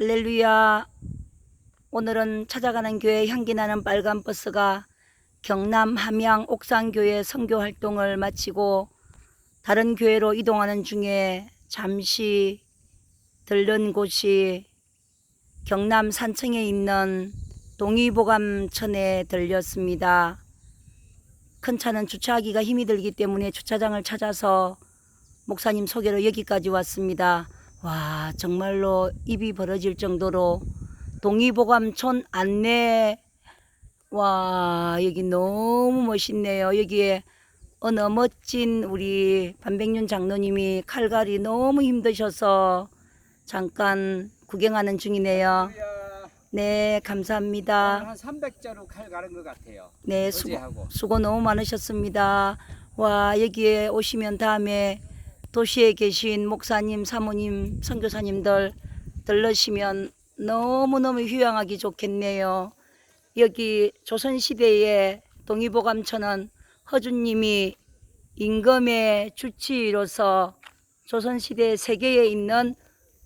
할렐루야. 오늘은 찾아가는 교회 향기 나는 빨간 버스가 경남 함양 옥산교회 선교 활동을 마치고 다른 교회로 이동하는 중에 잠시 들른 곳이 경남 산청에 있는 동의보감천에 들렸습니다. 큰 차는 주차하기가 힘이 들기 때문에 주차장을 찾아서 목사님 소개로 여기까지 왔습니다. 와, 정말로 입이 벌어질 정도로 동의보감촌 안내 와, 여기 너무 멋있네요. 여기에 어느 멋진 우리 반백년 장로님이 칼갈이 너무 힘드셔서 잠깐 구경하는 중이네요. 네, 감사합니다. 한 300자로 칼 가는 것 같아요. 네, 수고. 수고 너무 많으셨습니다. 와, 여기에 오시면 다음에 도시에 계신 목사님, 사모님, 선교사님들 들르시면 너무너무 휴양하기 좋겠네요. 여기 조선시대에 동의보감천은 허준님이 임금의 주치로서 조선시대 세계에 있는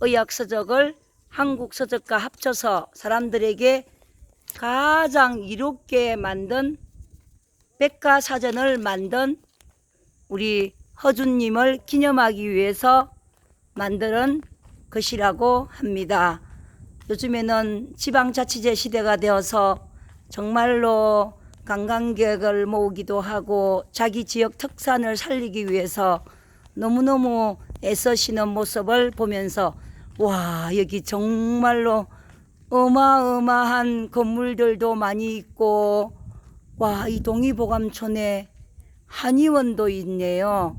의학서적을 한국서적과 합쳐서 사람들에게 가장 이롭게 만든 백과사전을 만든 우리 허준님을 기념하기 위해서 만드는 것이라고 합니다. 요즘에는 지방자치제 시대가 되어서 정말로 관광객을 모으기도 하고 자기 지역 특산을 살리기 위해서 너무너무 애써시는 모습을 보면서 와 여기 정말로 어마어마한 건물들도 많이 있고 와 이 동의보감촌에 한의원도 있네요.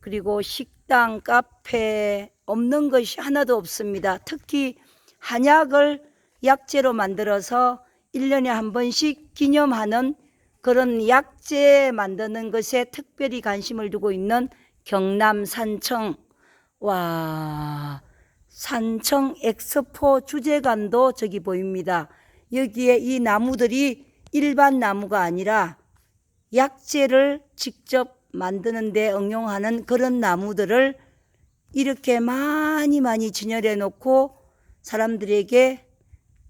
그리고 식당, 카페 없는 것이 하나도 없습니다. 특히 한약을 약재로 만들어서 1년에 한 번씩 기념하는 그런 약재 만드는 것에 특별히 관심을 두고 있는 경남 산청. 와, 산청 엑스포 주재관도 저기 보입니다. 여기에 이 나무들이 일반 나무가 아니라 약재를 직접 만드는데 응용하는 그런 나무들을 이렇게 많이 많이 진열해 놓고 사람들에게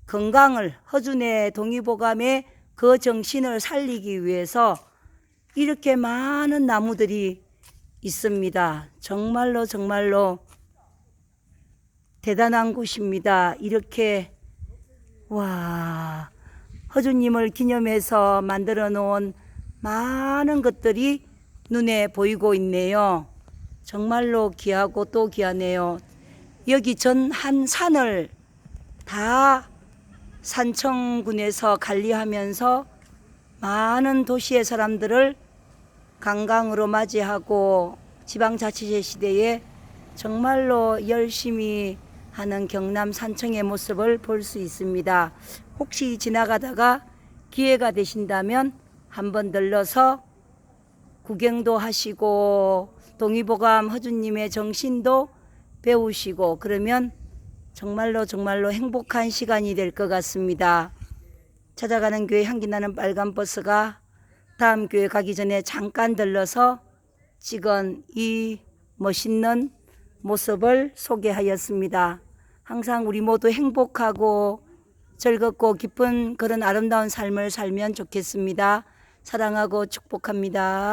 건강을 허준의 동의보감의 그 정신을 살리기 위해서 이렇게 많은 나무들이 있습니다. 정말로 정말로 대단한 곳입니다. 이렇게 와 허주님을 기념해서 만들어 놓은 많은 것들이 눈에 보이고 있네요. 정말로 귀하고 또 귀하네요. 여기 전 한 산을 다 산청군에서 관리하면서 많은 도시의 사람들을 관광으로 맞이하고 지방자치제 시대에 정말로 열심히 하는 경남 산청의 모습을 볼 수 있습니다. 혹시 지나가다가 기회가 되신다면 한번 들러서 구경도 하시고 동의보감 허준님의 정신도 배우시고 그러면 정말로 정말로 행복한 시간이 될 것 같습니다. 찾아가는 교회 향기 나는 빨간 버스가 다음 교회 가기 전에 잠깐 들러서 찍은 이 멋있는 모습을 소개하였습니다. 항상 우리 모두 행복하고 즐겁고 기쁜 그런 아름다운 삶을 살면 좋겠습니다. 사랑하고 축복합니다.